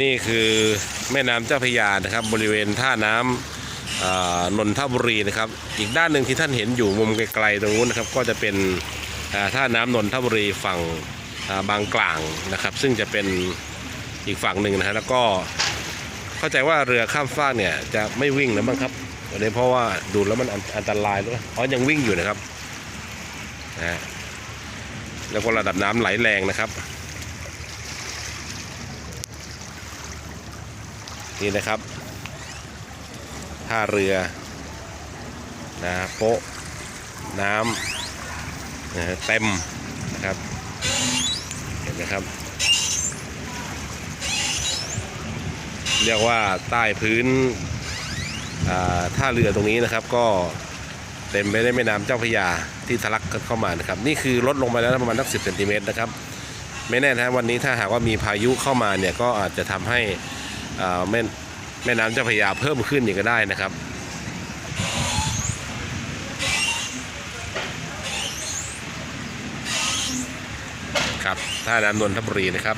นี่คือแม่น้ำเจ้าพระยานะครับ บริเวณท่าน้ำนนทบุรีนะครับ อีกด้านหนึ่งที่ท่านเห็นอยู่มุมไกลๆตรงนู้นนะครับ ก็จะเป็นท่าน้ำนนทบุรีฝั่งบางกลางนะครับ ซึ่งจะเป็นอีกฝั่งหนึ่งนะฮะแล้วก็เข้าใจว่าเรือข้ามฟากเนี่ยจะไม่วิ่งแล้วมั้งครับวันนี้เพราะว่าดูแล้วมันอันตรายด้วยอ๋อยังวิ่งอยู่นะครับนะแล้วก็ระดับน้ำไหลแรงนะครับ นี่นะครับท่าเรือนะโป๊ะน้ำนะเต็มนะครับเห็นไหมครับ เรียกว่าใต้พื้นท่าเรือตรงนี้นะครับก็เต็มไปด้วยแม่น้ำเจ้าพระยาที่ทะลักเข้ามานะครับ นี่คือลดลงไปแล้วประมาณสักสิบเซนติเมตรนะครับ ไม่แน่นะวันนี้ถ้าหากว่ามีพายุเข้ามาเนี่ยก็อาจจะทำให้ แม่แม่น้ำเจ้าพระยาเพิ่มขึ้นอย่างก็ได้นะครับครับท่าน้ำนนทบุรีนะครับ